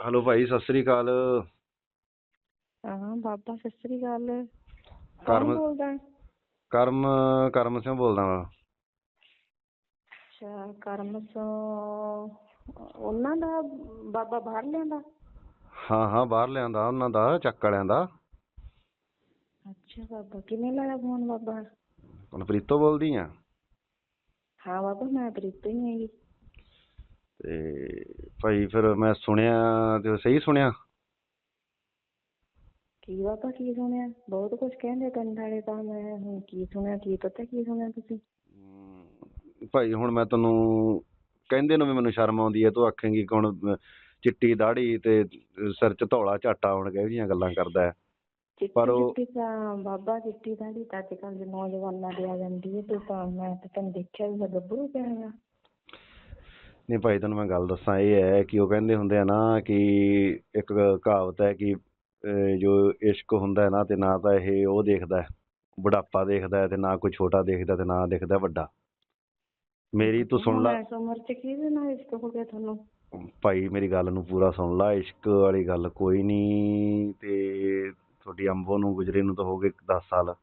Hello ਭਾਈ ਸਤਿ ਸ੍ਰੀ ਅਕਾਲ। ਹਾਂ ਬਾਬਾ ਸਤਿ ਸ੍ਰੀ ਅਕਾਲ। ਕਰਮ- ਕੌਣ ਬੋਲਦਾ? ਹੈ? ਕਰਮ ਕਰਮ ਸਿੰਘ ਬੋਲਦਾ ਵਾ। ਅੱਛਾ ਕਰਮ ਤੋਂ ਉਹਨਾਂ ਦਾ ਬਾਬਾ ਬਾਹਰ ਲਿਆਂਦਾ? ਹਾਂ ਹਾਂ ਬਾਹਰ ਲਿਆਂਦਾ ਉਹਨਾਂ ਦਾ ਚੱਕ ਵਾਲਿਆਂ ਦਾ। ਅੱਛਾ ਬਾਬਾ ਕਿਵੇਂ ਲਾਇਆ ਫੋਨ ਬਾਬਾ? ਹੁਣ ਪ੍ਰੀਤੋ ਬੋਲਦੀ ਆ। ਹਾਂ ਬਾਬਾ ਮੈਂ ਪ੍ਰੀਤੋ ਹੀ ਹੈਗੀ। ਤੇ ਭਾਈ ਫਿਰ ਮੈਂ ਸੁਣਿਆ ਤੇ ਸਹੀ ਸੁਣਿਆ? ਕੀ ਬਾਬਾ ਕੀ ਸੁਣਿਆ? ਬਹੁਤ ਕੁਝ ਕਹਿੰਦੇ ਪਿੰਡ ਵਾਲੇ ਤਾਂ ਮੈਂ ਹੁਣ ਕੀ ਸੁਣਿਆ ਕੀ ਪਤਾ ਕੀ ਸੁਣਿਆ ਤੁਸੀਂ? ਭਾਈ ਹੁਣ ਮੈਂ ਤੈਨੂੰ ਕਹਿੰਦੇ ਨੂੰ ਵੀ ਮੈਨੂੰ ਸ਼ਰਮ ਆਉਂਦੀ ਹੈ ਤੂੰ ਆਖੇਂਗੀ ਕਿ ਅਹ, ਚਿੱਟੀ ਦਾੜੀ ਤੇ ਸਿਰ 'ਚ ਧੌਲਾ ਝਾਟਾ ਹੁਣ ਕਿਹੋ ਜਿਹੀਆਂ ਗੱਲਾਂ ਕਰਦਾ ਹੈ? ਪਰ ਉਹ- ਤਾਂ ਬਾਬਾ ਚਿੱਟੀ ਦਾੜੀ ਤਾਂ ਅੱਜ ਕੱਲ੍ਹ ਦੇ ਨੌਜਵਾਨਾਂ ਦੇ ਆ ਜਾਂਦੀ ਹੈ ਤੂੰ ਤਾਂ ਮੈਂ ਤਾਂ ਤੈਨੂੰ ਦੇਖਿਆ ਵੀ ਗੱਭਰੂ ਪਿਆ ਹੈਗਾ ਨਹੀਂ ਭਾਈ ਤੈਨੂੰ ਮੈਂ ਗੱਲ ਦੱਸਾਂ ਇਹ ਹੈ ਕਿ ਉਹ ਕਹਿੰਦੇ ਹੁੰਦੇ ਆ ਨਾ ਕਿ ਇੱਕ ਕਹਾਵਤ ਹੈ ਕਿ ਜੋ ਇਸ਼ਕ ਹੁੰਦਾ ਹੈ ਨਾ ਤੇ ਨਾ ਤਾਂ ਇਹ ਉਹ ਦੇਖਦਾ ਹੈ ਬੁਢਾਪਾ ਦੇਖਦਾ ਹੈ ਤੇ ਨਾ ਕੋਈ ਛੋਟਾ ਦੇਖਦਾ ਤੇ ਨਾ ਦੇਖਦਾ ਵੱਡਾ। ਮੇਰੀ ਤੂੰ ਸੁਣ ਲੈ। ਇਸ ਉਮਰ ਚ ਕਿਹਦੇ ਨਾਲ ਇਸ਼ਕ ਹੋ ਗਿਆ ਤੁਹਾਨੂੰ? ਭਾਈ ਮੇਰੀ ਗੱਲ ਨੂੰ ਪੂਰਾ ਸੁਣ ਲੈ ਇਸ਼ਕ ਵਾਲੀ ਗੱਲ ਕੋਈ ਨਹੀਂ ਤੇ ਤੁਹਾਡੀ ਅੰਬੋ ਨੂੰ ਗੁਜਰੇ ਨੂੰ ਤਾਂ ਹੋ ਗਏ 10 ਸਾਲ।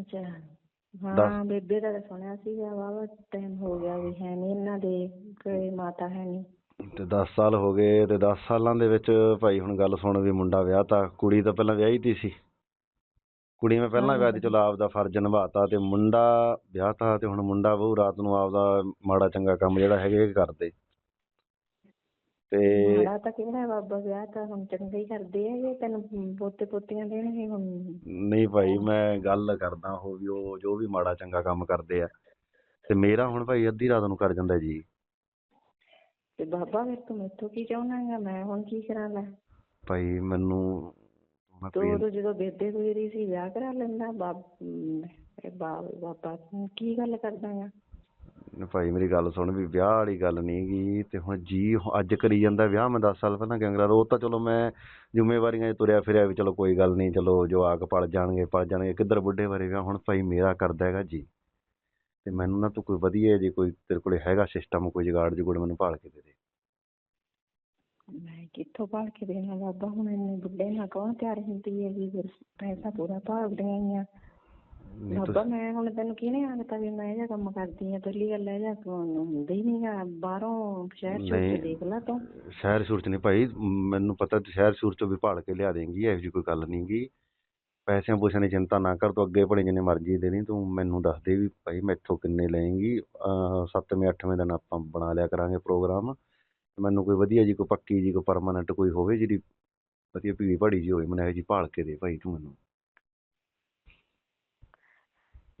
ਅੱਛਾ। ਦੱਸ। ਹਾਂ ਬੇਬੇ ਦਾ ਤਾਂ ਸੁਣਿਆ ਸੀਗਾ ਵਾਵਾ ਟਾਈਮ ਹੋ ਗਿਆ ਵੀ ਹੈ ਨਹੀਂ ਇਹਨਾਂ ਦੇ ਕੋਈ ਮਾਤਾ ਹੈ ਨਹੀਂ ਤੇ 10 ਸਾਲ ਹੋ ਗਏ ਤੇ 10 ਸਾਲਾਂ ਦੇ ਵਿੱਚ ਭਾਈ ਹੁਣ ਗੱਲ ਸੁਣ ਵੀ ਮੁੰਡਾ ਵਿਆਹ ਤਾਂ ਕੁੜੀ ਤਾਂ ਪਹਿਲਾਂ ਵਿਆਹੀ ਤੀ ਸੀ। ਕੁੜੀ ਮੈਂ ਪਹਿਲਾਂ। ਵਿਆਹ ਦੀ ਚਲੋ ਆਪਦਾ ਫਰਜ਼ ਨਿਭਾਤਾ ਤੇ ਮੁੰਡਾ ਵਿਆਹ ਤਾ ਤੇ ਹੁਣ ਮੁੰਡਾ ਬਹੂ ਰਾਤ ਨੂੰ ਆਪਦਾ ਮਾੜਾ ਚੰਗਾ ਕੰਮ ਜਿਹੜਾ ਹੈਗਾ ਇਹ ਕਰਦੇ। ਤੇ ਮਾੜਾ ਤਾਂ ਕਿਹੜਾ ਹੈ ਬਾਬਾ ਵਿਆਹ ਤਾਂ ਹੁਣ ਚੰਗਾ ਹੀ ਕਰਦੇ ਆ ਇਹ ਤੈਨੂੰ ਪੋਤੇ ਪੋਤੀਆਂ ਦੇਣਗੇ ਹੁਣ। ਨਹੀਂ ਭਾਈ ਮੈਂ ਗੱਲ ਕਰਦਾ ਉਹ ਵੀ ਉਹ ਜੋ ਵੀ ਮਾੜਾ ਚੰਗਾ ਕੰਮ ਕਰਦੇ ਆ। ਤੇ ਮੇਰਾ ਹੁਣ ਭਾਈ ਅੱਧੀ ਰਾਤ ਨੂੰ ਕਰ ਜਾਂਦਾ ਜੀ। ਤੇ ਬਾਬਾ ਫਿਰ ਤੂੰ ਮੈਥੋਂ ਕੀ ਚਾਹੁੰਦਾ ਹੈਗਾ? ਮੈਂ ਹੁਣ ਕੀ ਕਰਾਂ ਲੈ ਭਾਈ ਮੈਨੂੰ ਤੂੰ ਉਦੋਂ ਜਦੋਂ ਬੇਬੇ ਗੁਜਰੀ ਸੀ ਵਿਆਹ ਕਰਾ ਲੈਂਦਾ ਬਾਬ ਬਾਬਾ ਕੀ ਗੱਲ ਕਰਦਾ ਹੈਗਾ? ਭਾਈ ਮੇਰੀ ਗੱਲ ਸੁਣ ਵੀ ਵਿਆਹ ਵਾਲੀ ਗੱਲ ਨਹੀਂ ਗੀ ਤੇ ਹੁਣ ਜੀ ਅੱਜ ਕਰੀ ਜਾਂਦਾ ਵਿਆਹ, ਮੈਂ 10 ਸਾਲ ਪਹਿਲਾਂ ਕਿਉਂ ਕਰਾ ਉਹ ਤਾਂ ਚਲੋ ਮੈਂ ਜ਼ਿੰਮੇਵਾਰੀਆਂ 'ਚ ਤੁਰਿਆ ਫਿਰਿਆ ਵੀ ਚਲੋ ਕੋਈ ਗੱਲ ਨਹੀਂ, ਚਲੋ ਜਵਾਕ ਪਲ ਜਾਣਗੇ ਪਲ ਜਾਣਗੇ, ਕਿੱਧਰ ਬੁੱਢੇ ਬਾਰੇ ਵਿਆਹ, ਹੁਣ ਭਾਈ ਮੇਰਾ ਕਰਦਾ ਹੈਗਾ ਜੀ। ਤੇ ਮੈਨੂੰ ਨਾ ਤੂੰ ਕੋਈ ਵਧੀਆ ਜੀ ਕੋਈ ਤੇਰੇ ਕੋਲ ਹੈਗਾ ਸਿਸਟਮ ਕੋਈ ਜੁਗਾੜ ਜੁਗੜ ਮੈਨੂੰ ਭਾਲ ਕੇ ਦੇ ਦੇ। ਮੈਂ ਕਿੱਥੋਂ ਭਾਲ ਕੇ ਦੇਣਾ ਬਾਬਾ ਹੁਣ ਇੰਨੇ ਬੁੱਢੇ ਨਾਲ ਕੌਣ ਤਿਆਰ ਹੁੰਦੀ ਹੈ ਵੀ ਫਿਰ ਪੈਸਾ ਪੂਰਾ ਭਾਲਦੀਆਂ ਹੀ ਬਾਬਾ ਮੈਂ ਹੁਣ ਤੈਨੂੰ ਕਿਹਨੇ ਆਖਤਾ ਵੀ ਮੈਂ ਇਹ ਜਿਹਾ ਕੰਮ ਕਰਦੀ ਆ ਪਹਿਲੀ ਗੱਲ ਇਹ ਜਿਹਾ ਤੁਹਾਨੂੰ ਹੁੰਦਾ ਹੀ ਨਹੀਂਗਾ ਬਾਹਰੋਂ ਸ਼ਹਿਰ ਚ। ਦੇਖ ਲੈ ਤੂੰ। ਸ਼ਹਿਰ ਸ਼ੂਰ ਚ ਨਹੀਂ ਭਾਈ ਮੈਨੂੰ ਪਤਾ ਤੇ ਸ਼ਹਿਰ ਸ਼ੂਰ ਚੋਂ ਵੀ ਭਾਲ ਕੇ ਲਿਆ ਦੇਂਗੀ ਇਹੋ ਜਿਹੀ ਕੋਈ ਗੱਲ ਨਹੀਂ ਗੀ। ਪੈਸਿਆਂ ਪੂਸਿਆਂ ਦੀ ਚਿੰਤਾ ਨਾ ਕਰ ਤੂੰ ਅੱਗੇ ਭਲੇ ਜਿੰਨੇ ਮਰਜ਼ੀ ਦੇ ਤੂੰ ਮੈਨੂੰ ਦੱਸ ਦੇ ਵੀ ਭਾਈ ਮੈਥੋਂ ਕਿੰਨੇ ਲਏਂਗੀ। ਅਹ ਸੱਤਵੇਂ ਅੱਠਵੇਂ ਦਿਨ ਆਪਾਂ ਬਣਾ ਲਿਆ ਕਰਾਂਗੇ ਪ੍ਰੋਗਰਾਮ। ਮੈਨੂੰ ਕੋਈ ਵਧੀਆ ਜੀ ਕੋਈ ਪੱਕੀ ਜੀ ਕੋਈ ਪਰਮਾਨੈਂਟ ਕੋਈ ਹੋਵੇ ਜਿਹੜੀ ਵਧੀਆ ਭੀੜੀ ਭਾੜੀ ਜੀ ਹੋਵੇ ਮੈਨੂੰ ਇਹੋ ਜੀ ਭਾਲ ਕੇ ਦੇ ਭਾਈ ਤੂੰ ਮੈਨੂੰ।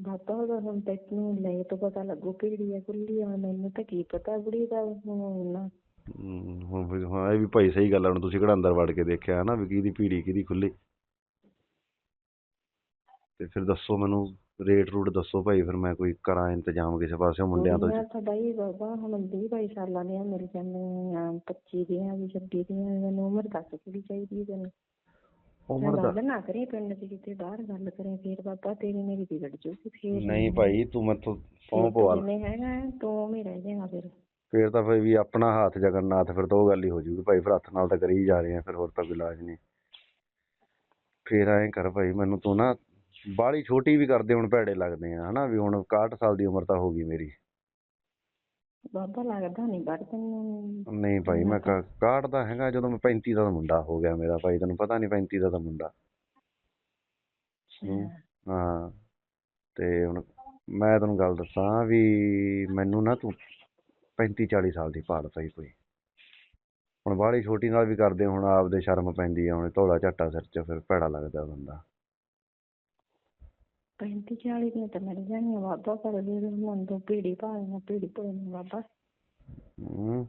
ਉਹਦਾ ਹੁਣ ਤੈਨੂੰ ਲੈ ਤੋਂ ਪਤਾ ਲੱਗੂ ਕਿਹੜੀ ਆ ਕੁੱਲੀ ਆ ਮੈਨੂੰ ਤਾਂ ਕੀ ਪਤਾ ਬੁੜੀ ਦਾ ਹੁਣ ਹਮ, ਹੁਣ ਵੀ- ਹਾਂ ਇਹ ਵੀ ਭਾਈ ਸਹੀ ਗੱਲ ਆ ਹੁਣ ਤੁਸੀਂ ਕਿਹੜਾ ਅੰਦਰ ਵੜ ਕੇ ਦੇਖਿਆ ਨਾ ਵੀ ਕਿਹਦੀ ਭੀੜੀ ਕਿਹਦੀ ਖੁੱਲੀ ਤੇ ਫਿਰ ਦੱਸੋ ਮੈਨੂੰ ਰੇਟ ਰੂਟ ਦੱਸੋ ਭਾਈ ਫਿਰ ਮੈਂ ਕੋਈ ਕਰਾਂ ਇੰਤਜ਼ਾਮ ਕਿਸੇ ਪਾਸੇ ਮੁੰਡਿਆਂ ਤੋਂ ਕੁੜੀਆਂ ਤਾਂ ਬਾਈ ਬਾਬਾ ਹੁਣ 20 22 ਸਾਲਾਂ ਦੀਆਂ ਮਿਲ ਜਾਂਦੀਆਂ 25 ਦੀਆਂ ਵੀ 26 ਦੀਆਂ ਮੈਨੂੰ ਉਮਰ ਦੱਸ ਕਿਹੜੀ ਚਾਹੀਦੀ ਹੈ ਤੈਨੂੰ? ਉਮਰ ਦਾ ਗੱਲ ਨਾ ਕਰੀ ਪਿੰਡ 'ਚ ਕਿਤੇ ਬਾਹਰ ਗੱਲ ਕਰੇ ਫੇਰ ਬਾਬਾ ਤੇਰੀ ਮੇਰੀ ਵਿਗੜ ਜੂਗੀ ਫੇਰ ਨਹੀਂ ਭਾਈ ਤੂੰ ਮੈਥੋਂ ਸੌਂ ਫੇਰ ਪਵਾ ਤੂੰ ਲੈ ਹੈਗਾ ਰਹਿ ਜਾਏਗਾ ਫਿਰ। ਫਿਰ ਤਾਂ ਫਿਰ ਵੀ ਆਪਣਾ ਹੱਥ ਜਗਨਨਾਥ ਫਿਰ ਤਾਂ ਉਹ ਗੱਲ ਹੀ ਹੋ ਜੂਗੀ ਭਾਈ ਫਿਰ ਹੱਥ ਨਾਲ ਤਾਂ ਕਰੀ ਜਾ ਰਹੇ ਆ ਫਿਰ ਹੋਰ ਤਾਂ ਕੋਈ ਇਲਾਜ ਨਹੀਂ। ਫਿਰ ਐਂ ਕਰ ਭਾਈ ਮੈਨੂੰ ਤੂੰ ਨਾ ਬਾਹਲੀ ਛੋਟੀ ਵੀ ਕਰਦੇ ਹੁਣ ਭੈੜੇ ਲੱਗਦੇ ਆ ਹਨਾ ਵੀ ਹੁਣ 61 ਸਾਲ ਦੀ ਉਮਰ ਤਾਂ ਹੋ ਗਈ ਮੇਰੀ। ਬਾਬਾ ਲੱਗਦਾ ਨਹੀਂ ਪਰ ਤੈਨੂੰ ਨਹੀਂ ਭਾਈ ਮੈਂ ਕ- 61 ਦਾ ਹੈਗਾ ਜਦੋਂ ਮੈਂ 35 ਦਾ ਤਾਂ ਮੁੰਡਾ ਹੋ ਗਿਆ ਮੇਰਾ ਭਾਈ ਤੈਨੂੰ ਪਤਾ ਨਹੀਂ 35 ਦਾ ਤਾਂ ਮੁੰਡਾ। ਹੂੰ। ਹਾਂ। ਤੇ ਹੁਣ ਮੈਂ ਤੈਨੂੰ ਗੱਲ ਦੱਸਾਂ ਵੀ ਮੈਨੂੰ ਨਾ ਤੂੰ 35 40 ਸਾਲ ਦੀ ਭਾਲ ਪਈ ਕੋਈ। ਹੁਣ ਬਾਹਲੀ ਛੋਟੀ ਨਾਲ ਵੀ ਕਰਦੇ ਹੁਣ ਆਪਦੇ ਸ਼ਰਮ ਪੈਂਦੀ ਆ ਹੁਣ ਧੌਲਾ ਝੱਟਾ ਸਿਰ 'ਚ ਫਿਰ ਭੈੜਾ ਲੱਗਦਾ ਬੰਦਾ। 35 40 ਦੀਆਂ ਤਾਂ ਮਿਲ ਜਾਣੀਆਂ ਬਾਬਾ ਪਰ ਵੀ ਹੁਣ ਤੋਂ ਪੀੜੀ ਭਾਲਣਾ ਪੀੜੀ ਭਾਲਣਾ ਬਾਬਾ ਹੂੰ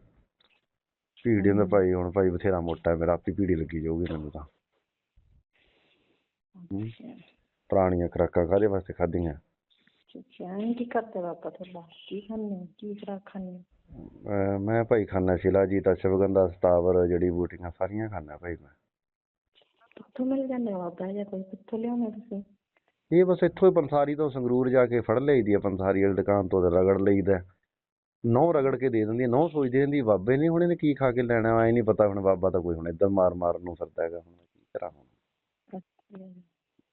ਭੀੜੀ ਦਾ ਭਾਈ ਹੁਣ ਭਾਈ ਬਥੇਰਾ ਮੋਟਾ ਹੈ ਮੇਰਾ ਆਪੀ ਭੀੜੀ ਲੱਗੀ ਜਾਊਗੀ ਮੈਨੂੰ ਤਾਂ। ਹੂੰ। ਪੁਰਾਣੀਆਂ ਖੁਰਾਕਾਂ ਕਾਹਦੇ ਵਾਸਤੇ ਖਾਧੀਆਂ? ਐਂ ਕੀ ਕਰਦੇ ਬਾਬਾ ਤੁਹਾਡਾ? ਕੀ ਹੋ? ਕੀ ਖੁਰਾਕ ਖਾਂਦੇ ਹੋ? ਅਹ ਮੈਂ ਭਾਈ ਖਾਨਾ ਸ਼ਿਲਾ ਜੀ ਤਾਂ ਸ਼ਿਵਗੰਧਾ ਸਤਾਵਰ ਜੜੀ ਬੂਟੀਆਂ ਸਾਰੀਆਂ ਖਾਨਾ ਭਾਈ ਮੈਂ। ਕਿੱਥੋਂ ਮਿਲ ਜਾਂਦੇ ਆ ਬਾਬਾ ਜਾਂ? ਕੋਈ ਕਿੱਥੋਂ ਲਿਆਉਂਦੇ ਤੁਸੀਂ? ਇਹ ਬਸ ਇੱਥੋਂ ਹੀ ਪੰਸਾਰੀ ਤੋਂ ਸੰਗਰੂਰ ਜਾ ਕੇ ਫੜ ਲਈਦੀ ਆ ਪੰਸਾਰੀ ਵਾਲੀ ਦੁਕਾਨ ਤੋਂ ਤੇ ਰਗੜ ਲਈਦਾ। ਨਹੁੰ ਰਗੜ ਕੇ ਦੇ ਦਿੰਦੀ ਨਹੁੰ ਸੋਚਦੀ ਰਹਿੰਦੀ ਬਾਬੇ ਨੇ ਹੁਣ ਇਹਨੇ ਕੀ ਖਾ ਕੇ ਲੈਣਾ ਐ ਨਹੀਂ ਪਤਾ ਹੁਣ ਬਾਬਾ ਤਾਂ ਕੋਈ ਹੁਣ ਏਦਾਂ ਮਾਰ ਮਾਰਨ ਨੂੰ ਫਿਰਦਾ ਹੈਗਾ ਹੁਣ ਕੀ ਕਰਾਂ ਹੁਣ।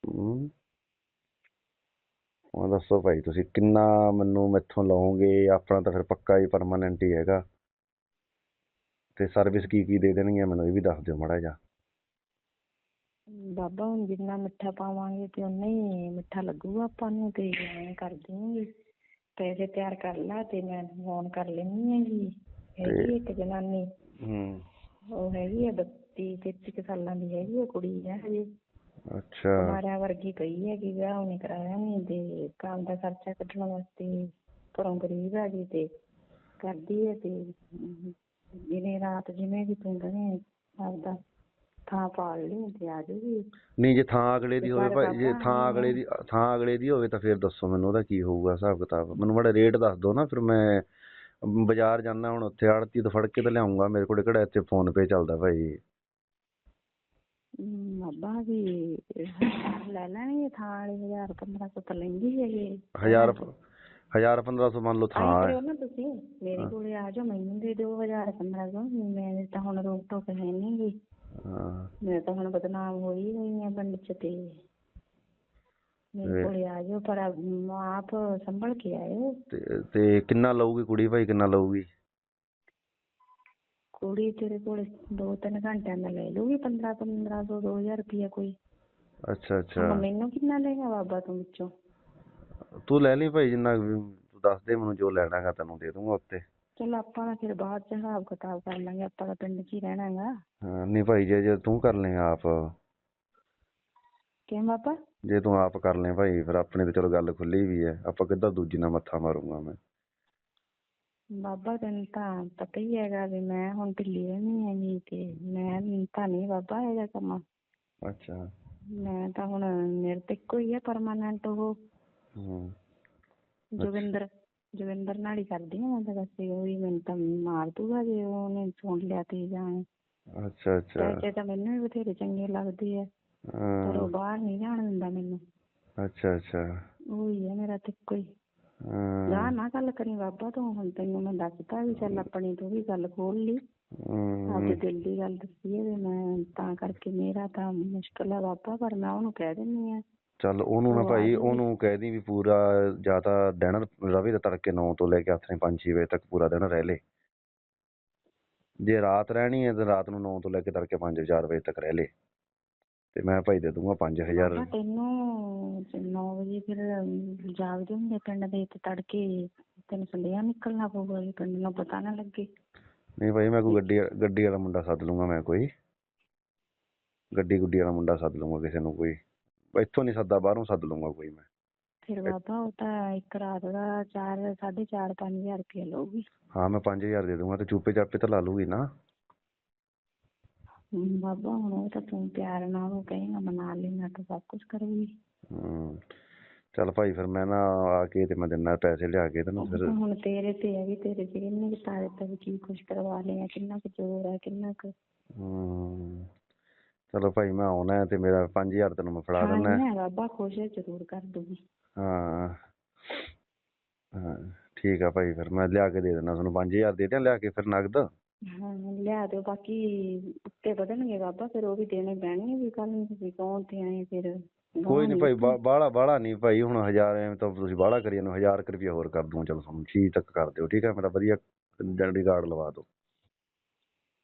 ਹੂੰ। ਹੁਣ ਦੱਸੋ ਭਾਈ ਤੁਸੀਂ ਕਿੰਨਾ ਮੈਨੂੰ ਮੈਥੋਂ ਲਓਗੇ ਆਪਣਾ ਤਾਂ ਫਿਰ ਪੱਕਾ ਹੀ ਪਰਮਾਨੈਂਟ ਹੀ ਹੈਗਾ। ਤੇ ਸਰਵਿਸ ਕੀ ਕੀ ਦੇ ਦੇਣਗੇ ਮੈਨੂੰ ਇਹ ਵੀ ਦੱਸ ਦਿਓ ਮਾੜਾ ਜਿਹਾ। ਬਾਬਾ ਹੁਣ ਜਿੰਨਾ ਮਿੱਠਾ ਪਾਵਾਂਗੇ ਤੇ ਉਨਾ ਹੀ ਮਿੱਠਾ ਲੱਗੂਗਾ ਆਪਾਂ ਨੂੰ ਤੇ ਐਂ ਕਰ ਦੂੰਗੀ ਪੈਸੇ ਤਿਆਰ ਕਰ ਲਾ ਤੇ ਮੈਂ ਫੋਨ ਕਰ ਲੈਣੀ ਹੈਗੀ ਹੈਗੀ ਇੱਕ ਜਨਾਨੀ। ਹੂੰ। ਉਹ ਹੈਗੀ ਆ ਬੱਤੀ ਤੇਤੀ ਕੁ ਸਾਲਾਂ ਦੀ ਹੈਗੀ ਆ ਕੁੜੀ ਹੈ ਹਜੇ। ਅੱਛਾ। ਮਾਰਿਆ ਵਰਗੀ ਪਈ ਹੈਗੀ ਵਿਆਹ ਉਹਨੇ ਕਰਾਇਆ ਨਹੀਂ ਤੇ ਕੰਮ ਦਾ ਖਰਚਾ ਕੱਢਣ ਵਾਸਤੇ ਘਰੋਂ ਗਰੀਬ ਹੈਗੀ ਤੇ ਕਰਦੀ ਹੈ ਤੇ ਦਿਨੇ ਰਾਤ ਜਿਵੇਂ ਵੀ ਤੂੰ ਕਹੇ ਆਪਦਾ। ਥਾਂ ਪਾਲ ਲਈ ਤੇ ਆ ਜਾਊਗੀ ਨਹੀਂ ਜੇ ਥਾਂ ਅਗਲੇ ਦੀ ਹੋਵੇ ਭਾਈ ਜੇ ਥਾਂ ਅਗਲੇ ਦੀ ਥਾਂ ਅਗਲੇ ਦੀ ਹੋਵੇ ਤਾਂ ਫਿਰ ਦੱਸੋ ਮੈਨੂੰ ਉਹਦਾ ਕੀ ਹੋਊਗਾ ਹਿਸਾਬ ਕਿਤਾਬ। ਮੈਨੂੰ ਮਾੜਾ ਰੇਟ ਦੱਸ ਦਿਓ ਨਾ ਫਿਰ ਮੈਂ ਬਾਜ਼ਾਰ ਜਾਂਦਾ ਹੁਣ ਉੱਥੇ ਆੜਤੀ ਤੋਂ ਫੜ ਕੇ ਤਾਂ ਲਿਆਉਂਗਾ। ਮੇਰੇ ਕੋਲ ਕਿਹੜਾ ਇੱਥੇ ਫੋਨ ਪੇ ਚੱਲਦਾ ਭਾਈ? ਹਮ, ਬਾਬਾ ਵੀ ਲੈ ਲੈਣਗੇ ਥਾਂ ਵਾਲੇ ਹਜ਼ਾਰ ਪੰਦਰਾਂ ਸੌ ਤਾਂ ਲੈਂਦੀ ਹੈਗੇ। ਹਜ਼ਾਰ ਹਜ਼ਾਰ 1500 ਮੰਨ ਲਓ ਥਾਂ ਹੈ। ਨਾ ਤੁਸੀਂ ਮੇਰੇ ਕੋਲੇ ਆ ਜਾਓ ਮੈਨੂੰ ਦੇ ਦਿਓ ਹਜ਼ਾਰ ਪੰਦਰਾਂ ਸੌ ਮੈਂ ਤਾਂ ਹੁਣ ਰੋਕ ਟੋਕ ਹੈ ਨਹੀਂ ਗੀ। ਹਾਂ ਮੈਂ ਤਾਂ ਹੁਣ ਬਦਨਾਮ ਹੋਈ ਹੋਈ ਆ ਪਿੰਡ ਚ ਤੇ। ਮੇਰੇ ਕੋਲੇ ਆ ਜਾਓ ਪਰ ਆਪ ਸੰਭਲ ਕੇ ਆਇਓ। ਤੇ ਤੇ ਕਿੰਨਾ ਲਊਗੀ ਕੁੜੀ ਭਾਈ ਕਿੰਨਾ ਲਊਗੀ? ਕੁੜੀ ਤੇਰੇ ਕੋਲ ਦੋ ਤਿੰਨ ਘੰਟਿਆਂ ਦਾ ਲੈ ਲੂਗੀ ਪੰਦਰਾਂ ਪੰਦਰਾਂ ਸੌ ਦੋ ਹਜ਼ਾਰ ਰੁਪਇਆ ਕੋਈ। ਅੱਛਾ ਅੱਛਾ। ਹੁਣ ਮੈਨੂੰ ਕਿੰਨਾ ਲਏਗਾ ਬਾਬਾ ਤੂੰ ਵਿੱਚੋਂ? ਤੂੰ ਲੈ ਲਈ ਭਾਈ ਜਿੰਨਾ ਵੀ ਤੂੰ ਦੱਸ ਦੇ ਮੈਨੂੰ ਜੋ ਲੈਣਾ ਹੈਗਾ ਤੈਨੂੰ ਦੇ ਦੂੰਗਾ ਉੱਤੇ। ਚਲ ਆਪਾਂ ਤਾਂ ਫਿਰ ਬਾਅਦ ਚ ਹਿਸਾਬ ਕਿਤਾਬ ਕਰ ਲਾਂਗੇ ਆਪਾਂ ਤਾਂ ਪਿੰਡ 'ਚ ਹੀ ਰਹਿਣਾ ਗਾ ਹਾਂ, ਨਹੀਂ ਭਾਈ ਜੇ ਜੇ ਤੂੰ ਕਰ ਲੇਗਾ ਆਪ। ਕਿਉਂ ਬਾਬਾ ਜੇ ਤੂੰ ਆਪ ਕਰ ਲੈ ਭਾਈ ਫਿਰ ਆਪਣੀ ਤਾਂ ਚਲੋ ਗੱਲ ਖੁੱਲੀ ਵੀ ਹੈ। ਆਪਾਂ ਕਿੱਦਾਂ ਦੂਜੀ ਨਾਲ ਮੱਥਾ ਮਾਰੂੰਗਾ ਮੈਂ? ਬਾਬਾ ਤੈਨੂੰ ਤਾਂ ਪਤਾ ਹੀ ਹੈਗਾ ਵੀ ਮੈਂ ਹੁਣ ਢਿੱਲੀ ਰਹਿਣੀ ਹੈਗੀ ਤੇ ਮੈਂ ਤਾਂ ਨਹੀਂ ਬਾਬਾ ਇਹਦਾ ਕੰਮ। ਅੱਛਾ। ਮੈਂ ਤਾਂ ਹੁਣ ਮੇਰੇ ਤੇ ਇੱਕੋ ਹੀ ਹੈ ਪਰਮਾਨੈਂਟ ਉਹ। ਹੂੰ। ਜੋਗਿੰਦਰ। ਜੋਗਿੰਦਰ ਨਾਲ ਹੀ ਕਰਦੀ ਹਾਂ ਮੈਂ ਤਾਂ ਵੈਸੇ ਉਹ ਹੀ ਮੈਨੂੰ ਤਾਂ ਮਾਰ ਦੂਗਾ ਜੇ ਉਹਨੇ ਸੁਣ ਲਿਆ ਤੇ ਜਾਂ ਅੱਛਾ ਤਾਂ ਮੈਨੂੰ ਵੀ ਬਥੇਰੇ ਚੰਗੇ ਲੱਗਦੇ ਆ ਪਰ ਉਹ ਬਾਹਰ ਨਹੀਂ ਜਾਣ ਦਿੰਦਾ ਮੈਨੂੰ। ਅੱਛਾ ਅੱਛਾ। ਉਹ ਹੀ ਹੈ ਮੇਰਾ ਤੇ ਹਾਂ, ਜਾ ਨਾ ਗੱਲ ਕਰੀ ਬਾਬਾ ਤੂੰ ਹੁਣ ਤੈਨੂੰ ਮੈਂ ਦੱਸਤਾ ਵੀ ਚੱਲ ਆਪਣੀ ਤੂੰ ਵੀ ਗੱਲ ਖੋਲ ਲਈ। ਹੂੰ, ਆਪਦੇ ਦਿਲ ਦੀ ਗੱਲ ਦੱਸੀ ਹੈ ਮੈਂ ਤਾਂ ਕਰਕੇ ਮੇਰਾ ਤਾਂ ਮੁਸ਼ਕਲ ਹੈ ਬਾਬਾ ਪਰ ਮੈਂ ਉਹਨੂੰ ਕਹਿ ਦਿੰਦੀ ਆ ਚੱਲ ਉਹਨੂੰ ਨਾ ਭਾਈ। ਉਹਨੂੰ ਕਹਿ ਦੀ ਵੀ ਪੂਰਾ ਜਾਂ ਤਾਂ ਦਿਨ ਰਵੇ ਤਾਂ ਤੜਕੇ 9 ਤੋਂ ਲੈ ਕੇ ਆਥਣੇ 5-6 ਵਜੇ ਤੱਕ ਪੂਰਾ ਦਿਨ ਰਹਿ ਲੇ। ਜੇ ਰਾਤ ਰਹਿਣੀ ਹੈ ਤਾਂ ਰਾਤ ਨੂੰ 9 ਤੋਂ ਲੈ ਕੇ ਤੜਕੇ 5-4 ਵਜੇ ਤੱਕ ਰਹਿ ਲੇ। ਤੇ ਮੈਂ ਭਾਈ ਦੇ ਦੂੰਗਾ 5000 ਬਾਬਾ ਤੈਨੂੰ 9 ਵਜੇ ਫਿਰ ਜਾਗਦੇ ਹੁੰਦੇ ਪਿੰਡ ਦੇ ਤੇ ਤੜਕੇ ਤੈਨੂੰ ਨਿਕਲਣਾ ਪਊਗਾ ਪਿੰਡ ਨੂੰ ਪਤਾ ਨਾ ਲੱਗੇ। ਨਹੀਂ ਭਾਈ ਮੈਂ ਕੋਈ ਗੱਡੀ ਗੱਡੀ ਵਾਲਾ ਮੁੰਡਾ ਸੱਦ ਲੂੰਗਾ ਮੈਂ ਕੋਈ। ਗੱਡੀ ਗੁੱਡੀ ਵਾਲਾ ਮੁੰਡਾ ਸੱਦ ਲੂੰਗਾ ਕਿਸੇ ਨੂੰ ਕੋਈ। ਇੱਥੋਂ ਨਹੀਂ ਸੱਦਾ ਬਾਹਰੋਂ ਸੱਦ ਲੂੰਗਾ ਕੋਈ ਮੈਂ। ਫਿਰ ਬਾਬਾ ਉਹ ਤਾਂ ਇੱਕ ਰਾਤ ਦਾ 4 4.5 5000 ਰੁਪਏ ਲਊਗੀ। ਹਾਂ ਮੈਂ 5000 ਦੇ ਦੂੰਗਾ ਤੇ ਚੂਪੇ ਚਾਪੇ ਤਾਂ ਲਾ ਲੂਗੀ ਨਾ। ਬਾਬਾ ਹੁਣ ਉਹ ਤਾਂ ਤੂੰ ਪਿਆਰ ਨਾਲ ਉਹ ਕਹੇਗਾ ਮਨਾ ਲੈਣਾ ਤਾਂ ਸਭ ਕੁਝ ਕਰੂਗੀ। ਹੂੰ ਚੱਲ ਭਾਈ ਫਿਰ ਮੈਂ ਨਾ ਆ ਕੇ ਤੇ ਮੈਂ ਦਿਨਾ ਪੈਸੇ ਲਿਆ ਕੇ ਤੈਨੂੰ ਫਿਰ। ਹੁਣ ਤੇਰੇ ਤੇ ਹੈ ਵੀ ਤੇਰੇ ਚ ਕਿੰਨੇ ਕੁ ਤਾਰੇ ਤੇ ਵੀ ਕੀ ਕੁਛ ਕਰਵਾ ਲਿਆ ਕਿੰਨਾ ਕੁ ਜ਼ੋਰ ਹੈ ਕਿੰਨਾ ਕੁ ਹੂੰ। ਚਲੋ ਭਾਈ ਮੈਂ ਆਉਣਾ ਤੇ ਮੇਰਾ 5000 ਤੈਨੂੰ ਮੈਂ ਫੜਾ ਹਾਂ ਦਿੰਦਾ ਮੈਂ ਬਾਬਾ ਖੁਸ਼ ਜ਼ਰੂਰ ਕਰ ਦੂਗੀ। ਹਾਂ। ਹਾਂ ਠੀਕ ਆ ਭਾਈ ਫਿਰ ਮੈਂ ਲਿਆ ਕੇ ਦੇ ਦਿੰਦਾ ਤੁਹਾਨੂੰ 5000 ਦੇ ਦਿਆਂ ਲਿਆ ਕੇ ਫਿਰ ਨਗਦ? ਹਾਂ ਲਿਆ ਦਿਓ ਬਾਕੀ ਉੱਤੇ ਵਧਣਗੇ ਬਾਬਾ ਫਿਰ ਉਹ ਵੀ ਦੇਣੇ ਪੈਣਗੇ ਵੀ ਕੱਲ ਨੂੰ ਤੁਸੀਂ ਕੌਣ ਤੇ ਆਏ ਫਿਰ? ਕੋਈ ਨਹੀਂ ਭਾਈ ਬਾਹਲਾ ਬਾਹਲਾ ਨਹੀਂ ਭਾਈ ਹੁਣ ਹਜ਼ਾਰ ਐਵੇਂ ਤਾਂ ਤੁਸੀਂ ਬਾਹਲਾ ਕਰੀ ਜਾਂਦੇ ਹੋ, ਹਜ਼ਾਰ ਕੁ ਰੁਪਇਆ ਹੋਰ ਕਰ ਦੂੰ ਚਲੋ ਤੁਹਾਨੂੰ ਛੇ ਤੱਕ ਕਰ ਦਿਓ ਠੀਕ ਹੈ ਮੇਰਾ ਵਧੀਆ ਰਿਕਾਰਡ ਲਵਾ ਦਿਓ।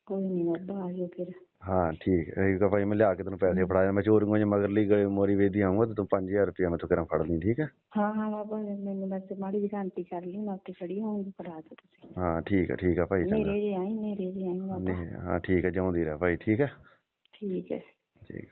ਕੋਈ ਨਹੀਂ ਬਾਬਾ ਆ ਜਾਓ ਫਿਰ। ਹਾਂ ਠੀਕ। ਹੈ ਠੀਕ ਆ ਭਾਈ ਮੈਂ ਲਿਆ ਕੇ ਤੈਨੂੰ ਪੈਸੇ ਫੜਾਇਆ ਮੈਂ ਚੋਰੀਆਂ ਜੇ ਮਗਰਲੀ ਗਏ ਮੋਰੀ ਵੇਦੀ ਆਉਂਗਾ ਤੇ ਤੂੰ 5000 ਰੁਪਇਆ ਮੈਥੋਂ ਕਿਰਾਂ ਫੜ ਲਈ ਠੀਕ ਹੈ? ਹਾਂ ਹਾਂ ਬਾਬਾ ਮੈਨੂੰ ਬਸ ਮਾੜੀ ਜਿਹੀ ਸ਼ਾਂਤੀ ਕਰ ਲਈ ਮੈਂ ਉੱਤੇ ਖੜੀ ਹੋਊਂਗੀ ਫੜਾ ਦਿਓ ਤੁਸੀਂ। ਹਾਂ ਠੀਕ ਹੈ ਠੀਕ ਹੈ ਭਾਈ ਚੰਗਾ। ਨੇਰੇ ਜੇ ਆਈ ਨੇਰੇ ਜੇ ਆਈ ਬਾਬਾ। ਨਹੀਂ ਹਾਂ ਠੀਕ ਹੈ ਜਿਉਂਦੀ ਰਹਿ ਭਾਈ ਠੀਕ ਹੈ? ਠੀਕ ਹੈ। ਠੀਕ।